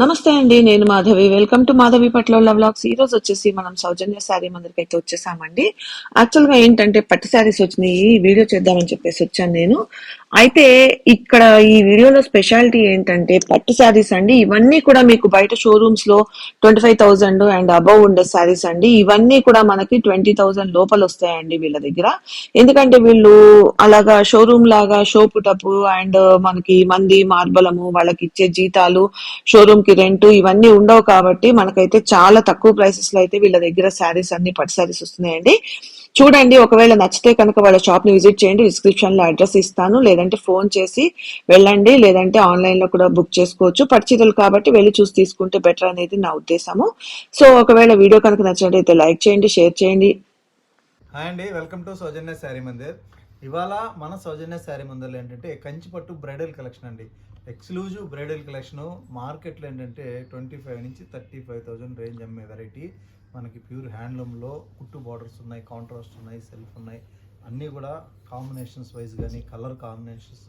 నమస్తే అండి నేను మాధవి. వెల్కమ్ టు మాధవి పట్ల వ్లాగ్స్ ఈ రోజు వచ్చేసి మనం సౌజన్య శారీ మందిరికి అయితే వచ్చేసామండి. యాక్చువల్గా ఏంటంటే పట్టు శారీస్ వచ్చినాయి వీడియో చేద్దామని చెప్పేసి వచ్చాను నేను. అయితే ఇక్కడ ఈ వీడియోలో స్పెషాలిటీ ఏంటంటే పట్టు శారీస్ అండి. ఇవన్నీ కూడా మీకు బయట షోరూమ్స్లో twenty five thousand and above ఉండే శారీస్ అండి. ఇవన్నీ కూడా మనకి ట్వంటీ థౌసండ్ లోపల వస్తాయండి వీళ్ళ దగ్గర. ఎందుకంటే వీళ్ళు అలాగా షోరూమ్ లాగా షో పుటప్ అండ్ మనకి మంది మార్బలము వాళ్ళకి ఇచ్చే జీతాలు షోరూమ్ కి రెంట్ ఇవన్నీ ఉండవు కాబట్టి మనకైతే చాలా తక్కువ ప్రైసెస్లో అయితే వీళ్ళ దగ్గర శారీస్ అన్ని పట్టు శారీస్ వస్తున్నాయండి. చూడండి ఒకవేళ నచ్చితే కనుక వాళ్ళ షాప్ని విజిట్ చేయండి డిస్క్రిప్షన్లో అడ్రస్ ఇస్తాను. లేదంటే ఫోన్ చేసి వెళ్ళండి లేదంటే ఆన్లైన్లో కూడా బుక్ చేసుకోవచ్చు. పరిచితులు కాబట్టి వెళ్ళి చూసి తీసుకుంటే బెటర్ అనేది నా ఉద్దేశము. సో ఒకవేళ వీడియో కనుక నచ్చినట్టయితే లైక్ చేయండి షేర్ చేయండి. హాయ్ అండి welcome to Sowjanya sari Mandir ఇవాళ మన సౌజన్య శారీ మందిర్లో ఏంటంటే కంచిపట్టు బ్రైడల్ కలెక్షన్ అండి. ఎక్స్క్లూజివ్ బ్రైడల్ కలెక్షన్ మార్కెట్లో ఏంటంటే ట్వంటీ ఫైవ్ నుంచి థర్టీ ఫైవ్ థౌజండ్ రేంజ్ అమ్మే వెరైటీ. మనకి ప్యూర్ హ్యాండ్లూమ్లో కుట్టు బార్డర్స్ ఉన్నాయి కాంట్రాస్ట్ ఉన్నాయి సెల్ఫ్ ఉన్నాయి. అన్నీ కూడా కాంబినేషన్స్ వైజ్ కానీ కలర్ కాంబినేషన్స్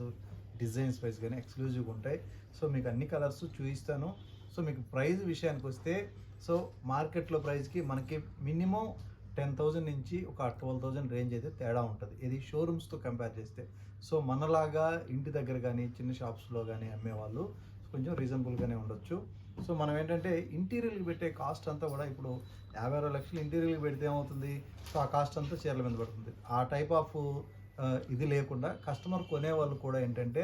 డిజైన్స్ వైజ్ కానీ ఎక్స్క్లూజివ్గా ఉంటాయి. సో మీకు అన్ని కలర్స్ చూపిస్తాను. సో మీకు ప్రైస్ విషయానికి వస్తే సో మార్కెట్లో ప్రైస్కి మనకి మినిమం టెన్ థౌజండ్ నుంచి ఒక ట్వెల్వ్ థౌజండ్ రేంజ్ అయితే తేడా ఉంటుంది. ఇది షోరూమ్స్తో కంపేర్ చేస్తే. సో మనలాగా ఇంటి దగ్గర కానీ చిన్న షాప్స్లో కానీ అమ్మేవాళ్ళు కొంచెం రీజనబుల్గానే ఉండొచ్చు. సో మనం ఏంటంటే ఇంటీరియర్కి పెట్టే కాస్ట్ అంతా కూడా ఇప్పుడు యాభై అరవై లక్షలు ఇంటీరియర్కి పెడితే ఏమవుతుంది? సో ఆ కాస్ట్ అంతా చీరల మీద పడుతుంది. ఆ టైప్ ఆఫ్ ఇది లేకుండా కస్టమర్ కొనేవాళ్ళు కూడా ఏంటంటే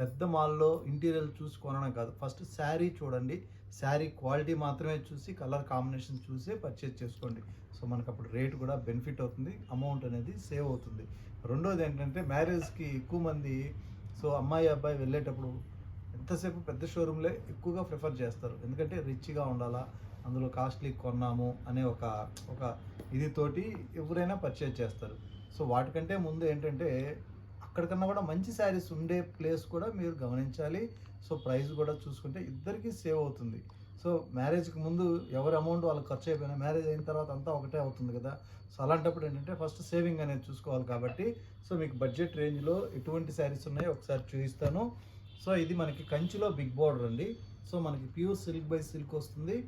పెద్ద మాల్లో ఇంటీరియర్ చూసి కొనడం కాదు. ఫస్ట్ శారీ చూడండి. శారీ క్వాలిటీ మాత్రమే చూసి కలర్ కాంబినేషన్ చూసి పర్చేజ్ చేసుకోండి. సో మనకు అప్పుడు రేట్ కూడా బెనిఫిట్ అవుతుంది. అమౌంట్ అనేది సేవ్ అవుతుంది. రెండోది ఏంటంటే మ్యారేజ్కి ఎక్కువ మంది సో అమ్మాయి అబ్బాయి వెళ్ళేటప్పుడు ఎంతసేపు పెద్ద షోరూమ్లే ఎక్కువగా ప్రిఫర్ చేస్తారు. ఎందుకంటే రిచ్గా ఉండాలా అందులో కాస్ట్లీ కొన్నాము అనే ఒక ఒక ఇది తోటి ఎవరైనా పర్చేజ్ చేస్తారు. సో వాటికంటే ముందు ఏంటంటే అక్కడికన్నా కూడా మంచి శారీస్ ఉండే ప్లేస్ కూడా మీరు గమనించాలి. సో ప్రైస్ కూడా చూసుకుంటే ఇద్దరికి సేవ్ అవుతుంది. సో మ్యారేజ్కి ముందు ఎవరి అమౌంట్ వాళ్ళకి ఖర్చు అయిపోయినా మ్యారేజ్ అయిన తర్వాత అంతా ఒకటే అవుతుంది కదా. సో అలాంటప్పుడు ఏంటంటే ఫస్ట్ సేవింగ్ అనేది చూసుకోవాలి కాబట్టి. సో మీకు బడ్జెట్ రేంజ్లో ఎటువంటి శారీస్ ఉన్నాయో ఒకసారి చూపిస్తాను. సో ఇది మనకి కంచిలో బిగ్ బార్డర్ అండి. సో మనకి ప్యూర్ సిల్క్ బై సిల్క్ వస్తుంది.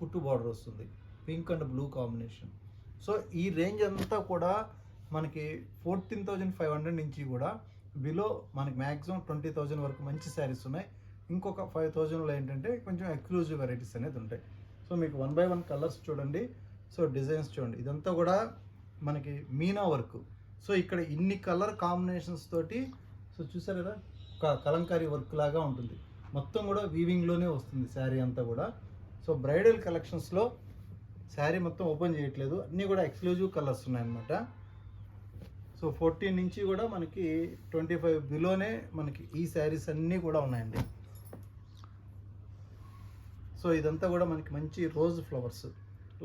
కుట్టు బార్డర్ వస్తుంది. Pink and blue combination. So ఈ రేంజ్ అంతా కూడా మనకి ఫోర్టీన్ థౌజండ్ ఫైవ్ హండ్రెడ్ నుంచి కూడా బిలో మనకి మ్యాక్సిమం ట్వంటీ థౌజండ్ వరకు మంచి శారీస్ ఉన్నాయి. ఇంకొక ఫైవ్ థౌజండ్లో ఏంటంటే కొంచెం ఎక్స్క్లూజివ్ వెరైటీస్ అనేది ఉంటాయి. సో మీకు వన్ బై వన్ కలర్స్ చూడండి. సో డిజైన్స్ చూడండి. ఇదంతా కూడా మనకి మీనా వర్క్ సో ఇక్కడ ఇన్ని కలర్ కాంబినేషన్స్ తోటి సో చూసారు కదా ఒక కలంకారీ వర్క్ లాగా ఉంటుంది. మొత్తం కూడా వీవింగ్లోనే వస్తుంది శారీ అంతా కూడా. సో బ్రైడల్ కలెక్షన్స్లో శారీ మొత్తం ఓపెన్ చేయట్లేదు. అన్నీ కూడా ఎక్స్క్లూజివ్ కలర్స్ ఉన్నాయన్నమాట. సో ఫోర్టీన్ నుంచి కూడా మనకి ట్వంటీ ఫైవ్ బిలోనే మనకి ఈ శారీస్ అన్నీ కూడా ఉన్నాయండి. సో ఇదంతా కూడా మనకి మంచి rose flowers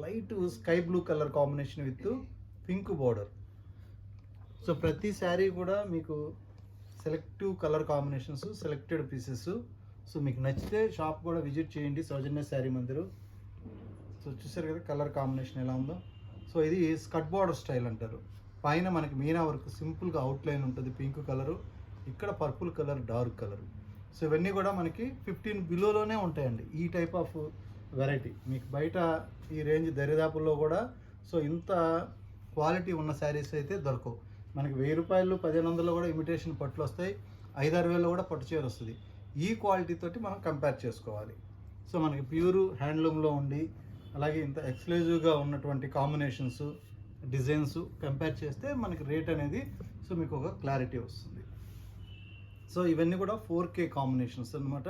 light sky blue colour combination with pink border so ప్రతి శారీ కూడా మీకు selective colour combinations selected pieces so మీకు నచ్చితే షాప్ కూడా విజిట్ చేయండి సౌజన్య శారీ మందిరు. సో చూసారు కదా కలర్ కాంబినేషన్ ఎలా ఉందో. సో ఇది స్కట్ బార్డర్ స్టైల్ అంటారు. పైన మనకి మీనా వర్క్ సింపుల్గా అవుట్లైన్ ఉంటుంది పింక్ కలరు ఇక్కడ purple colour dark colour so ఇవన్నీ కూడా మనకి ఫిఫ్టీన్ బిలోలోనే ఉంటాయండి ఈ టైప్ ఆఫ్ వెరైటీ మీకు బయట ఈ రేంజ్ దరిదాపుల్లో కూడా సో ఇంత క్వాలిటీ ఉన్న శారీస్ అయితే దొరకవు. మనకి వెయ్యి రూపాయలు పదిహేను వందలు కూడా ఇమిటేషన్ పట్టులు వస్తాయి ఐదారు వేలు కూడా పట్టు చీర వస్తుంది. ఈ క్వాలిటీ తోటి మనం కంపేర్ చేసుకోవాలి. సో మనకి ప్యూర్ హ్యాండ్లూమ్లో ఉండి అలాగే ఇంత ఎక్స్క్లూజివ్గా ఉన్నటువంటి కాంబినేషన్స్ డిజైన్స్ కంపేర్ చేస్తే మనకి రేట్ అనేది సో మీకు ఒక క్లారిటీ వస్తుంది. సో ఇవన్నీ కూడా ఫోర్ కే కాంబినేషన్స్ అనమాట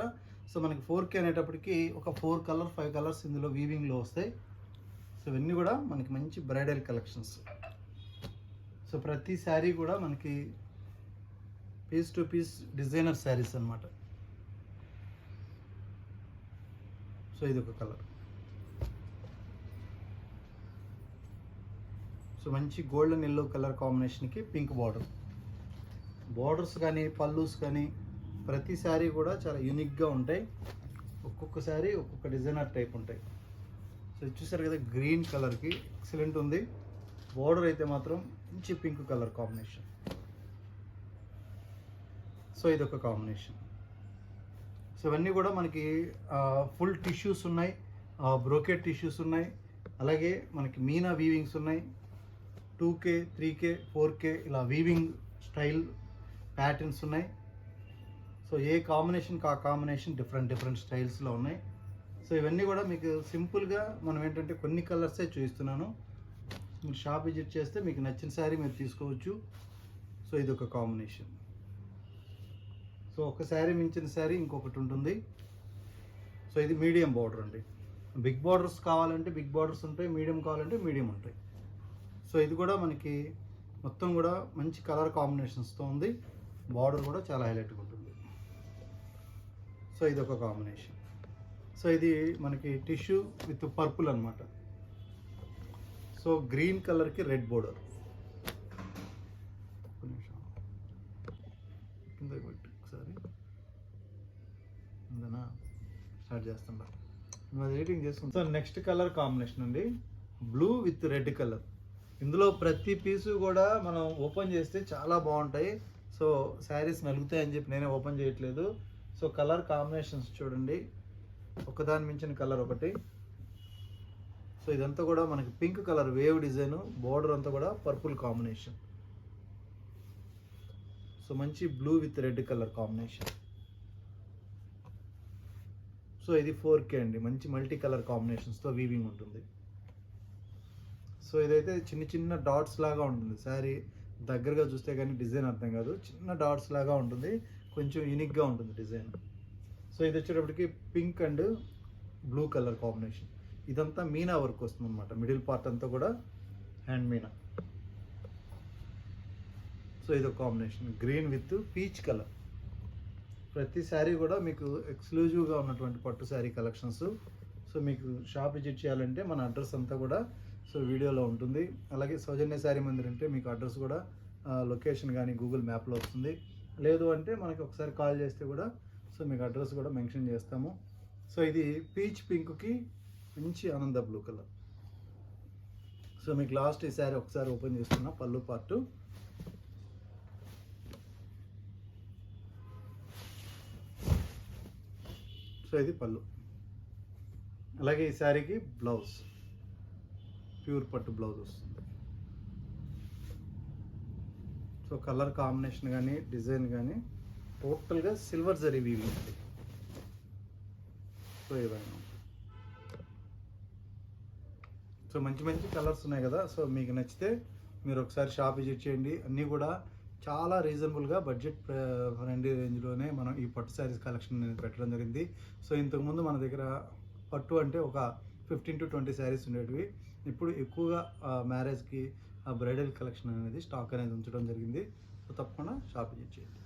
సో మనకి ఫోర్ కే అనేటప్పటికి ఒక ఫోర్ కలర్ ఫైవ్ కలర్స్ ఇందులో వీవింగ్లో వస్తాయి. సో ఇవన్నీ కూడా మనకి మంచి బ్రైడల్ కలెక్షన్స్ సో ప్రతి శారీ కూడా మనకి piece to piece designer saris అనమాట సో ఇది ఒక కలర్ సో మంచి గోల్డెన్ ఎల్లో కలర్ కాంబినేషన్కి పింక్ బార్డర్. బార్డర్స్ కానీ పల్లూస్ కానీ ప్రతి శారీ కూడా చాలా యూనిక్గా ఉంటాయి. ఒక్కొక్క శారీ ఒక్కొక్క డిజైనర్ టైప్ ఉంటాయి. సో ఇది చూసారు కదా గ్రీన్ కలర్కి ఎక్సలెంట్ ఉంది. బార్డర్ అయితే మాత్రం మంచి పింక్ కలర్ కాంబినేషన్. సో ఇది ఒక కాంబినేషన్. సో ఇవన్నీ కూడా మనకి ఫుల్ టిష్యూస్ ఉన్నాయి. బ్రోకెట్ టిష్యూస్ ఉన్నాయి. అలాగే మనకి మీనా వీవింగ్స్ ఉన్నాయి. Two K three K four K ఇలా వీవింగ్ స్టైల్ ప్యాటర్న్స్ ఉన్నాయి. సో ఏ కాంబినేషన్కి ఆ కాంబినేషన్ డిఫరెంట్ డిఫరెంట్ స్టైల్స్లో ఉన్నాయి. సో ఇవన్నీ కూడా మీకు సింపుల్గా మనం ఏంటంటే కొన్ని కలర్సే చూపిస్తున్నాను. మీరు షాప్ విజిట్ చేస్తే మీకు నచ్చిన శారీ మీరు తీసుకోవచ్చు. సో ఇది ఒక కాంబినేషన్ సో ఒక శారీ మించిన శారీ ఇంకొకటి ఉంటుంది. సో ఇది మీడియం బార్డర్ అండి. బిగ్ బార్డర్స్ కావాలంటే బిగ్ బార్డర్స్ ఉంటాయి మీడియం కావాలంటే మీడియం ఉంటాయి. సో ఇది కూడా మనకి మొత్తం కూడా మంచి కలర్ కాంబినేషన్స్తో ఉంది. బార్డర్ కూడా చాలా హైలైట్గా ఉంటుంది. సో ఇది ఒక కాంబినేషన్. సో ఇది మనకి టిష్యూ విత్ పర్పుల్ అనమాట సో గ్రీన్ కలర్కి రెడ్ బోర్డర్. కింద ఒకసారి. ఇందనా? స్టార్ట్ చేస్తుంటా ఎడిటింగ్ అది చేసుకుంటా సో నెక్స్ట్ కలర్ కాంబినేషన్ అండి. Blue with red colour. ఇందులో ప్రతి పీసు కూడా మనం ఓపెన్ చేస్తే చాలా బాగుంటాయి. సో శారీస్ నలుగుతాయని చెప్పి నేనే ఓపెన్ చేయట్లేదు. సో కలర్ కాంబినేషన్స్ చూడండి. ఒకదాని మించిన కలర్ ఒకటి. సో ఇదంతా కూడా మనకి pink colour wave design border అంతా కూడా పర్పుల్ కాంబినేషన్. సో మంచి blue with red colour combination. So ఇది ఫోర్ కే అండి. మంచి మల్టీ కలర్ కాంబినేషన్స్తో వీవింగ్ ఉంటుంది. సో ఇదైతే చిన్న చిన్న డాట్స్ లాగా ఉంటుంది. శారీ దగ్గరగా చూస్తే కానీ డిజైన్ అర్థం కాదు. చిన్న డాట్స్ లాగా ఉంటుంది. కొంచెం యూనిక్గా ఉంటుంది డిజైన్. సో ఇది వచ్చేటప్పటికి pink and blue colour combination. ఇదంతా మీనా వర్క్ వస్తుంది అనమాట మిడిల్ పార్ట్ అంతా కూడా హ్యాండ్ మీనా. సో ఇది ఒక combination. Green with peach colour. ప్రతి శారీ కూడా మీకు ఎక్స్క్లూజివ్గా ఉన్నటువంటి పట్టు శారీ కలెక్షన్స్ సో మీకు షాప్ విజిట్ చేయాలంటే మన అడ్రస్ అంతా కూడా సో వీడియోలో ఉంటుంది. అలాగే సౌజన్య శారీ మందిర్ అంటే మీకు అడ్రస్ కూడా లొకేషన్ కానీ గూగుల్ మ్యాప్లో వస్తుంది. లేదు అంటే మనకి ఒకసారి కాల్ చేస్తే కూడా సో మీకు అడ్రస్ కూడా మెన్షన్ చేస్తాము. సో ఇది పీచ్ పింక్కి మంచి ఆనంద బ్లూ కలర్. సో మీకు లాస్ట్ ఈ శారీ ఒకసారి ఓపెన్ చేస్తున్నా పళ్ళు పార్టు సో ఇది పళ్ళు. అలాగే ఈ శారీకి బ్లౌజ్. ప్యూర్ పట్టు బ్లౌజ్ వస్తుంది. సో కలర్ కాంబినేషన్ కానీ డిజైన్ కానీ టోటల్గా సిల్వర్ జరీ వీవింగ్ ఉంది. సో ఏదైనా సో మంచి మంచి కలర్స్ ఉన్నాయి కదా సో మీకు నచ్చితే మీరు ఒకసారి షాప్ విజిట్ చేయండి. అన్నీ కూడా చాలా రీజనబుల్గా బడ్జెట్ ఫ్రెండ్లీ రేంజ్లోనే మనం ఈ పట్టు శారీస్ కలెక్షన్ అనేది పెట్టడం జరిగింది. సో ఇంతకుముందు మన దగ్గర పట్టు అంటే ఒక ఫిఫ్టీన్ టు ట్వంటీ శారీస్ ఉండేటివి. ఇప్పుడు ఎక్కువగా మ్యారేజ్కి బ్రైడల్ కలెక్షన్ అనేది స్టాక్ అనేది ఉంచడం జరిగింది. సో తప్పకుండా షాపింగ్ చేయండి.